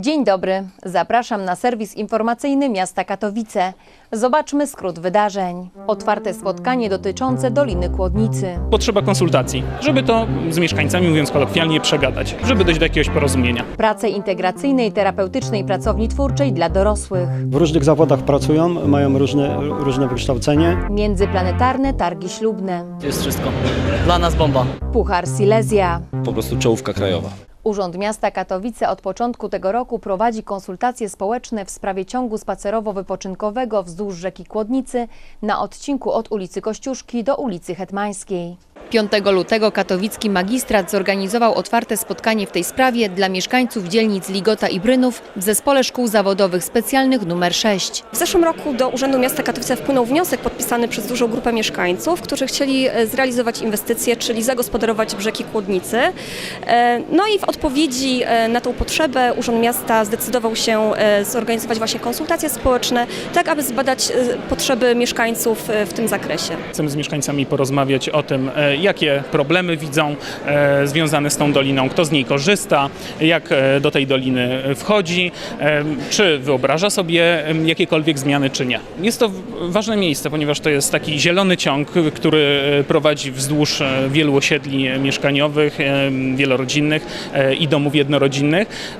Dzień dobry, zapraszam na serwis informacyjny miasta Katowice. Zobaczmy skrót wydarzeń. Otwarte spotkanie dotyczące Doliny Kłodnicy. Potrzeba konsultacji, żeby to z mieszkańcami, mówiąc kolokwialnie, przegadać, żeby dojść do jakiegoś porozumienia. Prace integracyjnej, terapeutycznej pracowni twórczej dla dorosłych. W różnych zawodach pracują, mają różne, różne wykształcenie. Międzyplanetarne targi ślubne. jest wszystko. Dla nas bomba. Puchar Silesia. po prostu czołówka krajowa. Urząd Miasta Katowice od początku tego roku prowadzi konsultacje społeczne w sprawie ciągu spacerowo-wypoczynkowego wzdłuż rzeki Kłodnicy na odcinku od ulicy Kościuszki do ulicy Hetmańskiej. 5 lutego katowicki magistrat zorganizował otwarte spotkanie w tej sprawie dla mieszkańców dzielnic Ligota i Brynów w Zespole Szkół Zawodowych Specjalnych nr 6. W zeszłym roku do Urzędu Miasta Katowice wpłynął wniosek podpisany przez dużą grupę mieszkańców, którzy chcieli e, zrealizować inwestycje, czyli zagospodarować brzegi Kłodnicy. E, No i w odpowiedzi e, na tą potrzebę Urząd Miasta zdecydował się e, zorganizować właśnie konsultacje społeczne, tak aby zbadać e, potrzeby mieszkańców w tym zakresie. Chcemy z mieszkańcami porozmawiać o tym, jakie problemy widzą związane z tą doliną, kto z niej korzysta, jak do tej doliny wchodzi, czy wyobraża sobie jakiekolwiek zmiany, czy nie. Jest to ważne miejsce, ponieważ to jest taki zielony ciąg, który prowadzi wzdłuż wielu osiedli mieszkaniowych, wielorodzinnych i domów jednorodzinnych.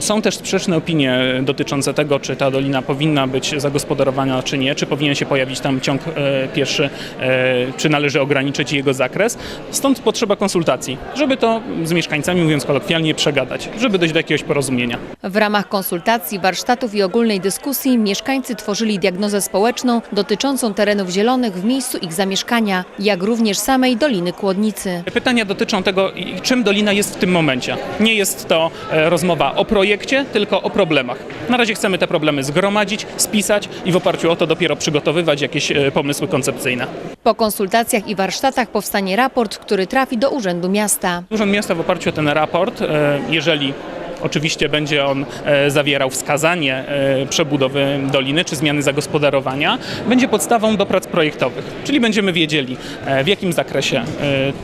Są też sprzeczne opinie dotyczące tego, czy ta dolina powinna być zagospodarowana, czy nie, czy powinien się pojawić tam ciąg e, pieszy, e, czy należy ograniczyć jego zakres. Stąd potrzeba konsultacji, żeby to z mieszkańcami, mówiąc kolokwialnie, przegadać, żeby dojść do jakiegoś porozumienia. W ramach konsultacji, warsztatów i ogólnej dyskusji mieszkańcy tworzyli diagnozę społeczną dotyczącą terenów zielonych w miejscu ich zamieszkania, jak również samej Doliny Kłodnicy. Pytania dotyczą tego, czym dolina jest w tym momencie. Nie jest to e, rozmowa o projekcie, tylko o problemach. Na razie chcemy te problemy zgromadzić, spisać i w oparciu o to dopiero przygotowywać jakieś e, pomysły koncepcyjne. Po konsultacjach i warsztatach powstanie raport, który trafi do Urzędu Miasta. Urząd Miasta w oparciu o ten raport, e, jeżeli oczywiście będzie on e, zawierał wskazanie e, przebudowy doliny czy zmiany zagospodarowania, będzie podstawą do prac projektowych. Czyli będziemy wiedzieli, e, w jakim zakresie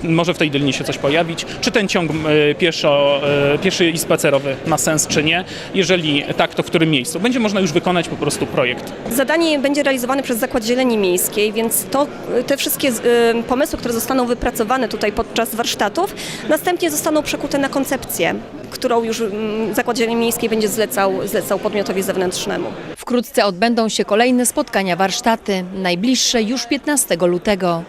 może w tej dolinie się coś pojawić, czy ten ciąg pieszo, pieszy i spacerowy ma sens, czy nie. Jeżeli tak, to w którym miejscu. Będzie można już wykonać po prostu projekt. Zadanie będzie realizowane przez Zakład Zieleni Miejskiej, więc to, te wszystkie pomysły, które zostaną wypracowane tutaj podczas warsztatów, następnie zostaną przekute na koncepcję, którą już mm, Zakład Zieleni Miejskiej będzie zlecał, zlecał podmiotowi zewnętrznemu. Wkrótce odbędą się kolejne spotkania warsztaty, najbliższe już 15 lutego.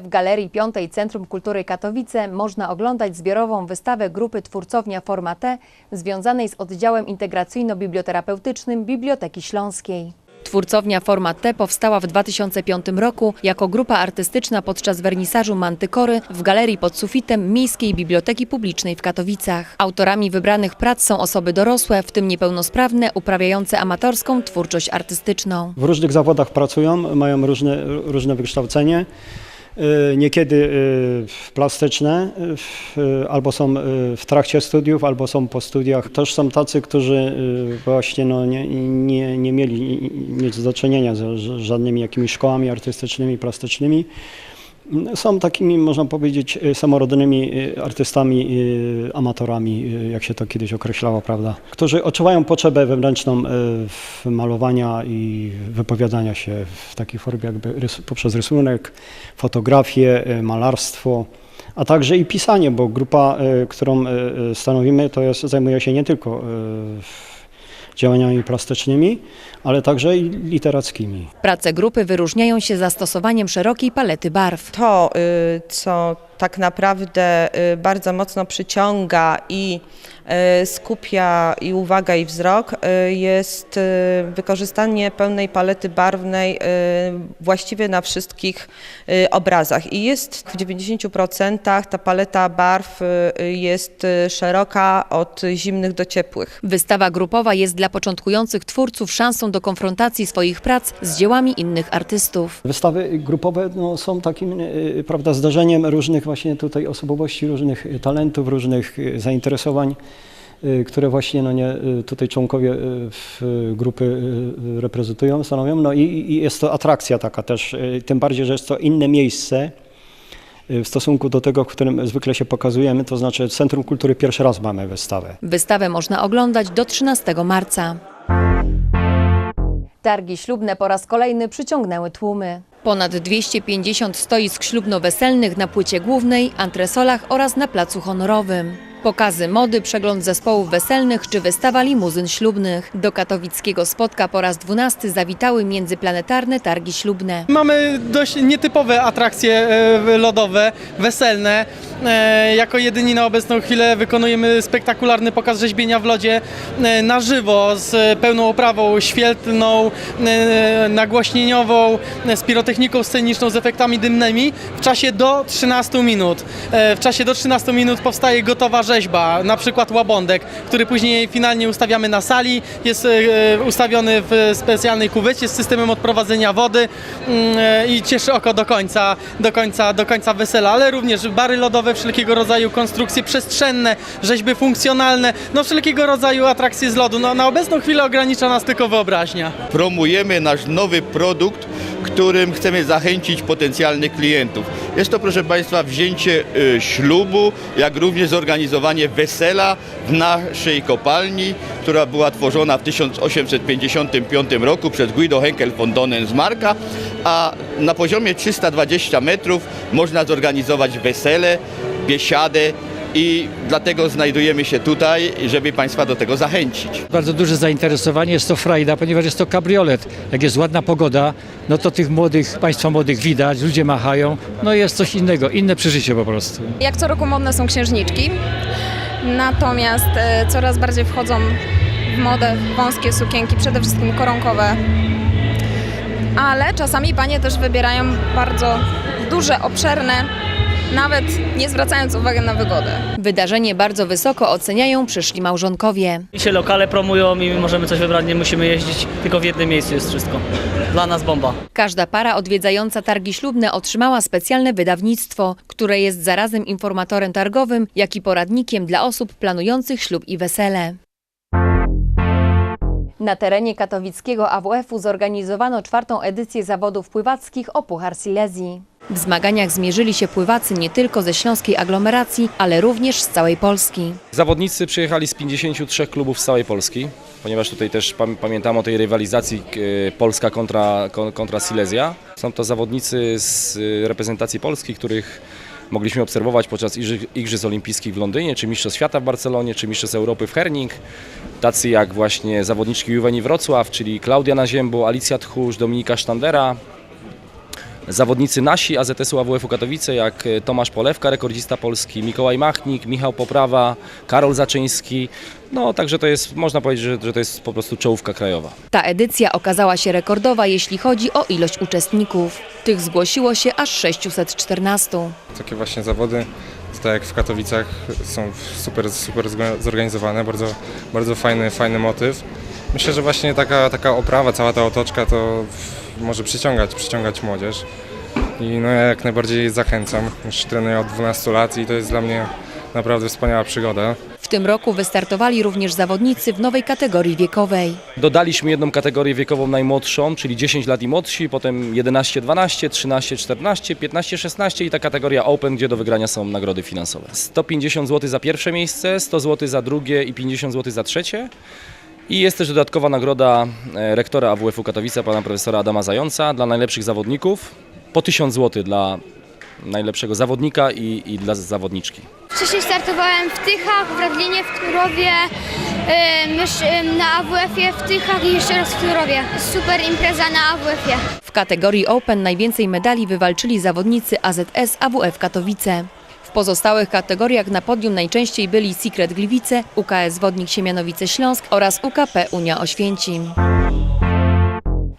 W Galerii 5 Centrum Kultury Katowice można oglądać zbiorową wystawę grupy Twórcownia Forma T związanej z oddziałem integracyjno-biblioterapeutycznym Biblioteki Śląskiej. Twórcownia Forma T powstała w 2005 roku jako grupa artystyczna podczas wernisażu Mantykory w galerii pod sufitem Miejskiej Biblioteki Publicznej w Katowicach. Autorami wybranych prac są osoby dorosłe, w tym niepełnosprawne, uprawiające amatorską twórczość artystyczną. W różnych zawodach pracują, mają różne, różne wykształcenie. Y, Niekiedy y, plastyczne, y, albo są w trakcie studiów, albo są po studiach. Też są tacy, którzy właśnie no, nie, nie, nie mieli nic do czynienia z żadnymi jakimiś szkołami artystycznymi, plastycznymi. Są takimi, można powiedzieć, y, samorodnymi y, artystami, y, amatorami, jak się to kiedyś określało, prawda? Którzy odczuwają potrzebę wewnętrzną malowania i wypowiadania się w takiej formie jakby poprzez rysunek, fotografię, malarstwo, a także i pisanie, bo grupa, którą stanowimy, to jest, zajmuje się nie tylko działaniami plastycznymi, ale także i literackimi. Prace grupy wyróżniają się zastosowaniem szerokiej palety barw. to, y, co tak naprawdę y, bardzo mocno przyciąga i y, skupia i uwaga i wzrok, y, jest wykorzystanie pełnej palety barwnej właściwie na wszystkich obrazach. I jest w 90% ta paleta barw jest szeroka od zimnych do ciepłych. Wystawa grupowa jest dla początkujących twórców szansą do konfrontacji swoich prac z dziełami innych artystów. Wystawy grupowe no, są takim prawda, zdarzeniem różnych właśnie tutaj osobowości, różnych y, talentów, różnych y, zainteresowań, y, które właśnie no, nie, tutaj członkowie grupy reprezentują, stanowią. No i, i jest to atrakcja taka też, tym bardziej, że jest to inne miejsce w stosunku do tego, w którym zwykle się pokazujemy, to znaczy w Centrum Kultury pierwszy raz mamy wystawę. Wystawę można oglądać do 13 marca. Targi ślubne po raz kolejny przyciągnęły tłumy. Ponad 250 stoisk ślubno-weselnych na płycie głównej, antresolach oraz na placu honorowym. Pokazy mody, przegląd zespołów weselnych czy wystawa limuzyn ślubnych. Do katowickiego spotka po raz 12 zawitały międzyplanetarne targi ślubne. Mamy dość nietypowe atrakcje e, lodowe, weselne. E, Jako jedyni na obecną chwilę wykonujemy spektakularny pokaz rzeźbienia w lodzie e, na żywo z pełną oprawą świetlną, nagłośnieniową, z pirotechniką sceniczną, z efektami dymnymi w czasie do 13 minut. W czasie do 13 minut powstaje gotowa rzeźba, na przykład łabądek, który później finalnie ustawiamy na sali. Jest e, ustawiony w specjalnej kuwecie z systemem odprowadzenia wody mm, e, i cieszy oko do końca, do końca, do końca wesela, ale również bary lodowe, wszelkiego rodzaju konstrukcje przestrzenne, rzeźby funkcjonalne, no wszelkiego rodzaju atrakcje z lodu. No, na obecną chwilę ogranicza nas tylko wyobraźnia. promujemy nasz nowy produkt, którym chcemy zachęcić potencjalnych klientów. Jest to, proszę Państwa, wzięcie y, ślubu, jak również zorganizowanie wesela w naszej kopalni, która była tworzona w 1855 roku przez Guido Henkel von Donensmarka, a na poziomie 320 metrów można zorganizować wesele, biesiadę i dlatego znajdujemy się tutaj, żeby Państwa do tego zachęcić. Bardzo duże zainteresowanie jest to frajda, ponieważ jest to kabriolet. Jak jest ładna pogoda, no to tych młodych, państwa młodych widać, ludzie machają, no jest coś innego, inne przeżycie po prostu. Jak co roku modne są księżniczki, natomiast e, coraz bardziej wchodzą w modę wąskie sukienki, przede wszystkim koronkowe. Ale czasami panie też wybierają bardzo duże, obszerne, nawet nie zwracając uwagi na wygodę. Wydarzenie bardzo wysoko oceniają przyszli małżonkowie. I się lokale promują i my możemy coś wybrać, nie musimy jeździć, tylko w jednym miejscu jest wszystko. Dla nas bomba. Każda para odwiedzająca targi ślubne otrzymała specjalne wydawnictwo, które jest zarazem informatorem targowym, jak i poradnikiem dla osób planujących ślub i wesele. Na terenie katowickiego AWF-u zorganizowano czwartą edycję zawodów pływackich o Puchar Silesii. W zmaganiach zmierzyli się pływacy nie tylko ze śląskiej aglomeracji, ale również z całej Polski. Zawodnicy przyjechali z 53 klubów z całej Polski, ponieważ tutaj też pam- pamiętamy o tej rywalizacji e, Polska kontra, kon- kontra Silesia. Są to zawodnicy z e, reprezentacji Polski, których mogliśmy obserwować podczas Igrzysk, Olimpijskich w Londynie, czy Mistrzostw Świata w Barcelonie, czy Mistrzostw Europy w Herning. Tacy jak właśnie zawodniczki Juweni Wrocław, czyli Klaudia Naziembo, Alicja Tchórz, Dominika Sztandera, Zawodnicy nasi AZS-u AWF-u Katowice, jak e, Tomasz Polewka, rekordzista Polski, Mikołaj Machnik, Michał Poprawa, Karol Zaczyński. No, także to jest, można powiedzieć, że, że to jest po prostu czołówka krajowa. Ta edycja okazała się rekordowa, jeśli chodzi o ilość uczestników. Tych zgłosiło się aż 614. Takie właśnie zawody, tak jak w Katowicach, są super, super zorganizowane, bardzo, bardzo fajny, fajny motyw. Myślę, że właśnie taka, taka oprawa, cała ta otoczka to może przyciągać, przyciągać młodzież. I no ja jak najbardziej zachęcam. Już trenuję od 12 lat i to jest dla mnie naprawdę wspaniała przygoda. W tym roku wystartowali również zawodnicy w nowej kategorii wiekowej. Dodaliśmy jedną kategorię wiekową najmłodszą, czyli 10 lat i młodsi, potem 11-12, 13-14, 15-16 i ta kategoria Open, gdzie do wygrania są nagrody finansowe. 150 zł za pierwsze miejsce, 100 zł za drugie i 50 zł za trzecie. I jest też dodatkowa nagroda e, rektora AWF-u Katowice, pana profesora Adama Zająca dla najlepszych zawodników. Po 1000 zł dla najlepszego zawodnika i, i dla zawodniczki. Wcześniej startowałem w Tychach, w Radlinie, w Knurowie, na AWF-ie w Tychach i jeszcze raz w Knurowie. Super impreza na AWF-ie. W kategorii Open najwięcej medali wywalczyli zawodnicy AZS AWF Katowice. Pozostałych kategoriach na podium najczęściej byli Secret Gliwice, UKS Wodnik Siemianowice Śląsk oraz UKP Unia Oświęcim.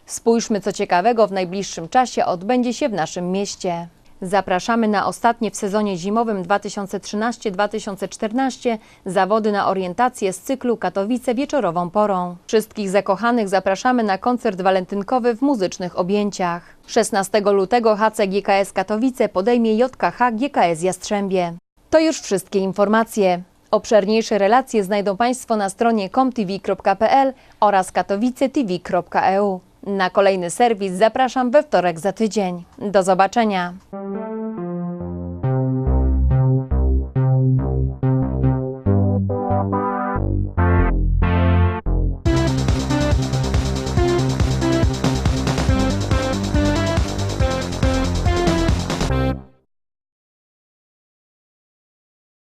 Spójrzmy, co ciekawego w najbliższym czasie odbędzie się w naszym mieście. Zapraszamy na ostatnie w sezonie zimowym 2013-2014 zawody na orientację z cyklu Katowice wieczorową porą. Wszystkich zakochanych zapraszamy na koncert walentynkowy w muzycznych objęciach. 16 lutego HCGKS Katowice podejmie JKH GKS Jastrzębie. To już wszystkie informacje. Obszerniejsze relacje znajdą Państwo na stronie comtv.pl oraz katowicetv.eu. Na kolejny serwis zapraszam we wtorek za tydzień. Do zobaczenia.